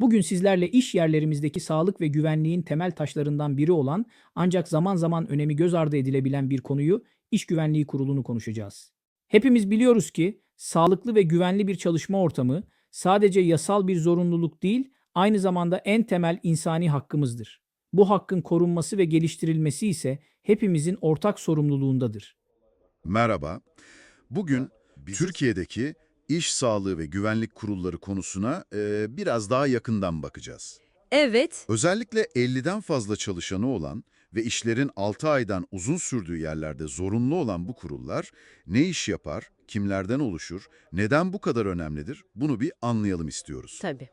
Bugün sizlerle iş yerlerimizdeki sağlık ve güvenliğin temel taşlarından biri olan ancak zaman zaman önemi göz ardı edilebilen bir konuyu İş Güvenliği Kurulu'nu konuşacağız. Hepimiz biliyoruz ki sağlıklı ve güvenli bir çalışma ortamı sadece yasal bir zorunluluk değil, aynı zamanda en temel insani hakkımızdır. Bu hakkın korunması ve geliştirilmesi ise hepimizin ortak sorumluluğundadır. Merhaba. Bugün Türkiye'deki iş sağlığı ve güvenlik kurulları konusuna e, biraz daha yakından bakacağız. Evet, Özellikle 50'den fazla çalışanı olan ve işlerin 6 aydan uzun sürdüğü yerlerde zorunlu olan bu kurullar ne iş yapar, kimlerden oluşur, neden bu kadar önemlidir bunu bir anlayalım istiyoruz. tabii.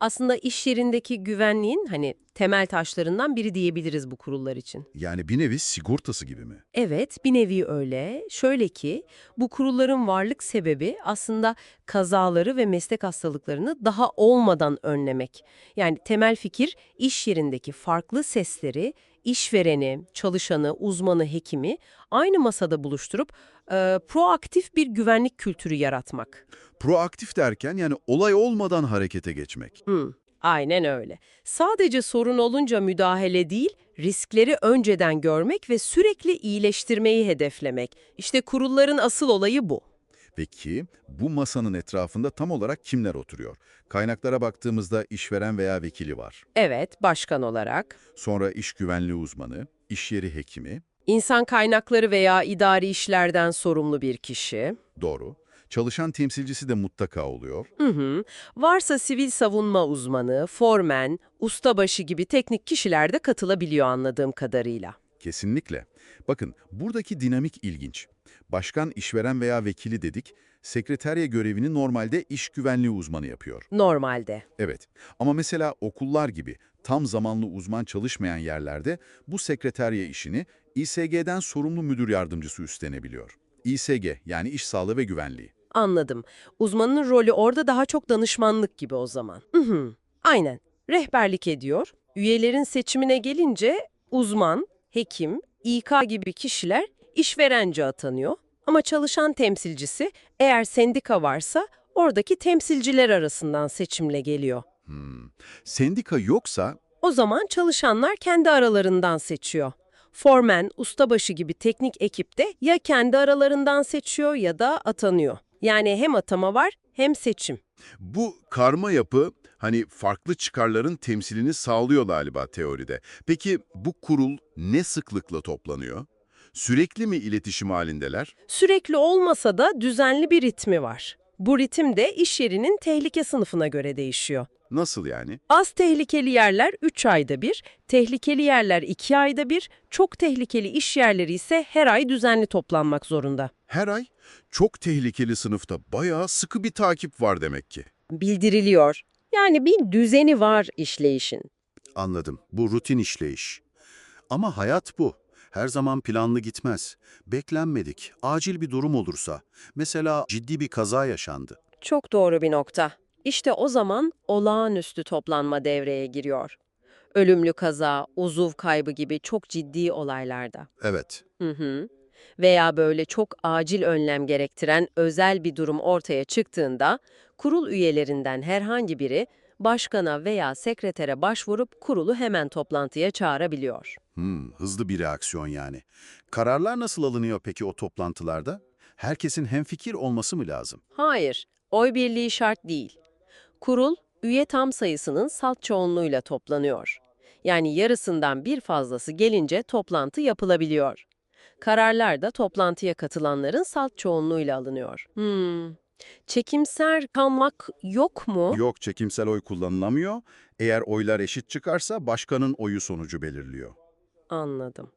Aslında iş yerindeki güvenliğin hani temel taşlarından biri diyebiliriz bu kurullar için. Yani bir nevi sigortası gibi mi? Evet, bir nevi öyle. Şöyle ki, bu kurulların varlık sebebi aslında kazaları ve meslek hastalıklarını daha olmadan önlemek. Yani temel fikir iş yerindeki farklı sesleri, işvereni, çalışanı, uzmanı, hekimi aynı masada buluşturup e, proaktif bir güvenlik kültürü yaratmak. Proaktif derken yani olay olmadan harekete geçmek. Hı, aynen öyle. Sadece sorun olunca müdahale değil, riskleri önceden görmek ve sürekli iyileştirmeyi hedeflemek. İşte kurulların asıl olayı bu. Peki bu masanın etrafında tam olarak kimler oturuyor? Kaynaklara baktığımızda işveren veya vekili var. Evet, başkan olarak. Sonra iş güvenliği uzmanı, iş yeri hekimi, İnsan kaynakları veya idari işlerden sorumlu bir kişi. doğru. Çalışan temsilcisi de mutlaka oluyor. Hı hı. Varsa sivil savunma uzmanı, formen, ustabaşı gibi teknik kişiler de katılabiliyor anladığım kadarıyla. Kesinlikle. Bakın buradaki dinamik ilginç. Başkan, işveren veya vekili dedik, sekreterya görevini normalde iş güvenliği uzmanı yapıyor. Normalde. Evet ama mesela okullar gibi tam zamanlı uzman çalışmayan yerlerde bu sekreterya işini İSG'den sorumlu müdür yardımcısı üstlenebiliyor. İSG yani iş sağlığı ve güvenliği. Anladım. Uzmanın rolü orada daha çok danışmanlık gibi o zaman. Hı hı. Aynen. Rehberlik ediyor. Üyelerin seçimine gelince uzman, hekim, İK gibi kişiler işverence atanıyor. Ama çalışan temsilcisi eğer sendika varsa oradaki temsilciler arasından seçimle geliyor. Hmm. Sendika yoksa O zaman çalışanlar kendi aralarından seçiyor. Formen, ustabaşı gibi teknik ekip de ya kendi aralarından seçiyor ya da atanıyor. Yani hem atama var hem seçim. Bu karma yapı hani farklı çıkarların temsilini sağlıyor galiba teoride. Peki bu kurul ne sıklıkla toplanıyor? Sürekli mi iletişim halindeler? Sürekli olmasa da düzenli bir ritmi var. Bu ritim de iş yerinin tehlike sınıfına göre değişiyor. Nasıl yani? Az tehlikeli yerler 3 ayda bir, tehlikeli yerler 2 ayda bir, çok tehlikeli iş yerleri ise her ay düzenli toplanmak zorunda. Her ay çok tehlikeli sınıfta bayağı sıkı bir takip var demek ki. Bildiriliyor. Yani bir düzeni var işleyişin. Anladım. Bu rutin işleyiş. Ama hayat bu. Her zaman planlı gitmez. Beklenmedik, acil bir durum olursa, mesela ciddi bir kaza yaşandı. Çok doğru bir nokta. İşte o zaman olağanüstü toplanma devreye giriyor. Ölümlü kaza, uzuv kaybı gibi çok ciddi olaylarda. Evet, Hı hı. Veya böyle çok acil önlem gerektiren özel bir durum ortaya çıktığında kurul üyelerinden herhangi biri başkana veya sekretere başvurup kurulu hemen toplantıya çağırabiliyor. hmm, hızlı bir reaksiyon yani. Kararlar nasıl alınıyor peki o toplantılarda? Herkesin hemfikir olması mı lazım? Hayır, oy birliği şart değil. Kurul, üye tam sayısının salt çoğunluğuyla toplanıyor. Yani yarısından bir fazlası gelince toplantı yapılabiliyor. Kararlar da toplantıya katılanların salt çoğunluğuyla alınıyor. Hmm. Çekimser kalmak yok mu? Yok, çekimsel oy kullanılamıyor. Eğer oylar eşit çıkarsa başkanın oyu sonucu belirliyor. Anladım.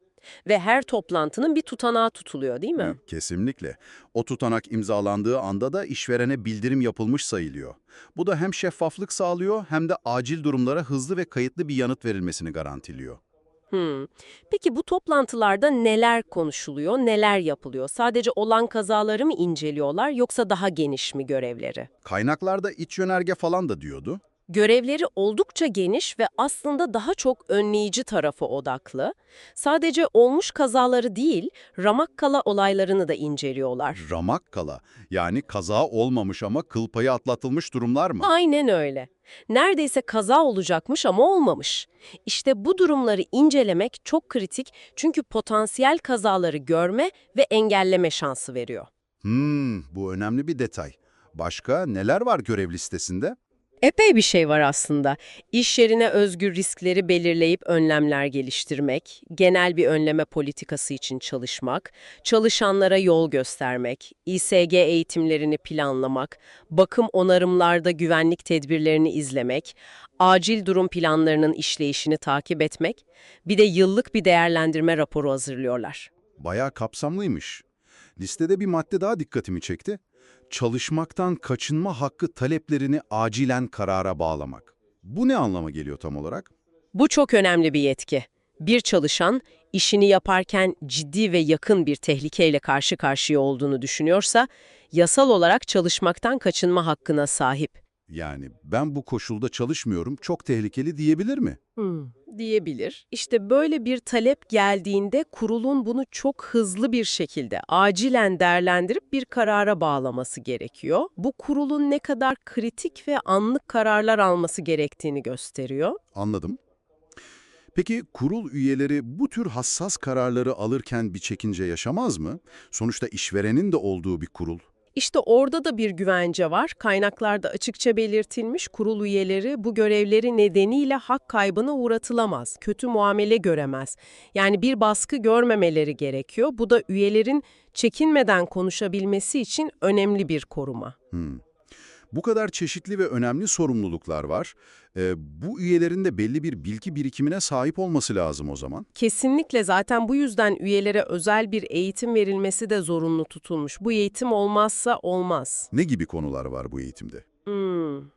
Ve her toplantının bir tutanağı tutuluyor değil mi? Hı, Kesinlikle. O tutanak imzalandığı anda da işverene bildirim yapılmış sayılıyor. Bu da hem şeffaflık sağlıyor hem de acil durumlara hızlı ve kayıtlı bir yanıt verilmesini garantiliyor. Hmm. Peki bu toplantılarda neler konuşuluyor, neler yapılıyor? Sadece olan kazaları mı inceliyorlar yoksa daha geniş mi görevleri? Kaynaklarda iç yönerge falan da diyordu. Görevleri oldukça geniş ve aslında daha çok önleyici tarafı odaklı. Sadece olmuş kazaları değil, Ramakkala olaylarını da inceliyorlar. Ramakkala, yani kaza olmamış ama kıl payı atlatılmış durumlar mı? Aynen öyle. Neredeyse kaza olacakmış ama olmamış. İşte bu durumları incelemek çok kritik çünkü potansiyel kazaları görme ve engelleme şansı veriyor. Hmm, bu önemli bir detay. Başka neler var görev listesinde? Epey bir şey var aslında. İş yerine özgür riskleri belirleyip önlemler geliştirmek, genel bir önleme politikası için çalışmak, çalışanlara yol göstermek, İSG eğitimlerini planlamak, bakım onarımlarda güvenlik tedbirlerini izlemek, acil durum planlarının işleyişini takip etmek, bir de yıllık bir değerlendirme raporu hazırlıyorlar. Bayağı kapsamlıymış. Listede bir madde daha dikkatimi çekti. Çalışmaktan kaçınma hakkı taleplerini acilen karara bağlamak. Bu ne anlama geliyor tam olarak? Bu çok önemli bir yetki. Bir çalışan işini yaparken ciddi ve yakın bir tehlikeyle karşı karşıya olduğunu düşünüyorsa, yasal olarak çalışmaktan kaçınma hakkına sahip. Yani ben bu koşulda çalışmıyorum, çok tehlikeli diyebilir mi? Diyebilir. İşte böyle bir talep geldiğinde kurulun bunu çok hızlı bir şekilde acilen değerlendirip bir karara bağlaması gerekiyor. Bu kurulun ne kadar kritik ve anlık kararlar alması gerektiğini gösteriyor. Anladım. Peki kurul üyeleri bu tür hassas kararları alırken bir çekince yaşamaz mı? Sonuçta işverenin de olduğu bir kurul. İşte orada da bir güvence var. Kaynaklarda açıkça belirtilmiş kurul üyeleri bu görevleri nedeniyle hak kaybına uğratılamaz, kötü muamele göremez. Yani bir baskı görmemeleri gerekiyor. Bu da üyelerin çekinmeden konuşabilmesi için önemli bir koruma. Hmm. Bu kadar çeşitli ve önemli sorumluluklar var. Ee, bu üyelerin de belli bir bilgi birikimine sahip olması lazım o zaman. Kesinlikle zaten bu yüzden üyelere özel bir eğitim verilmesi de zorunlu tutulmuş. Bu eğitim olmazsa olmaz. Ne gibi konular var bu eğitimde? Hmm.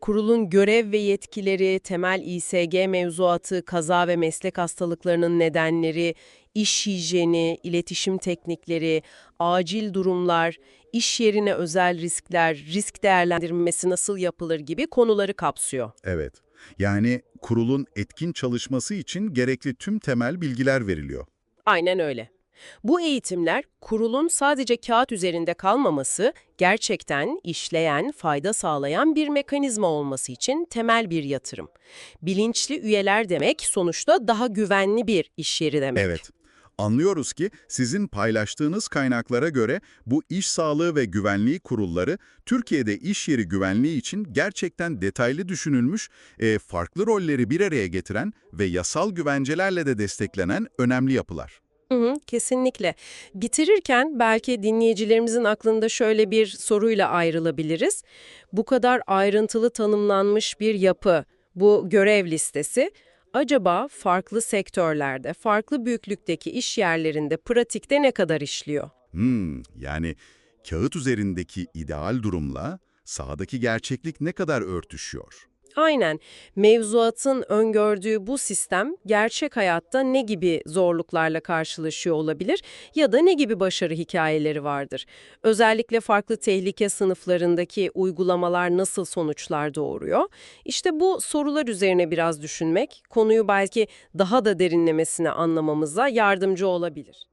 Kurulun görev ve yetkileri, temel İSG mevzuatı, kaza ve meslek hastalıklarının nedenleri, iş hijyeni, iletişim teknikleri, acil durumlar, iş yerine özel riskler, risk değerlendirmesi nasıl yapılır gibi konuları kapsıyor. Evet. Yani kurulun etkin çalışması için gerekli tüm temel bilgiler veriliyor. Aynen öyle. Bu eğitimler kurulun sadece kağıt üzerinde kalmaması, gerçekten işleyen, fayda sağlayan bir mekanizma olması için temel bir yatırım. Bilinçli üyeler demek sonuçta daha güvenli bir iş yeri demek. Evet. Anlıyoruz ki sizin paylaştığınız kaynaklara göre bu iş sağlığı ve güvenliği kurulları Türkiye'de iş yeri güvenliği için gerçekten detaylı düşünülmüş, e, farklı rolleri bir araya getiren ve yasal güvencelerle de desteklenen önemli yapılar. Hı hı, kesinlikle. Bitirirken belki dinleyicilerimizin aklında şöyle bir soruyla ayrılabiliriz. Bu kadar ayrıntılı tanımlanmış bir yapı, bu görev listesi, acaba farklı sektörlerde, farklı büyüklükteki iş yerlerinde pratikte ne kadar işliyor? Hmm, yani kağıt üzerindeki ideal durumla sahadaki gerçeklik ne kadar örtüşüyor? Aynen. Mevzuatın öngördüğü bu sistem gerçek hayatta ne gibi zorluklarla karşılaşıyor olabilir ya da ne gibi başarı hikayeleri vardır? Özellikle farklı tehlike sınıflarındaki uygulamalar nasıl sonuçlar doğuruyor? İşte bu sorular üzerine biraz düşünmek konuyu belki daha da derinlemesine anlamamıza yardımcı olabilir.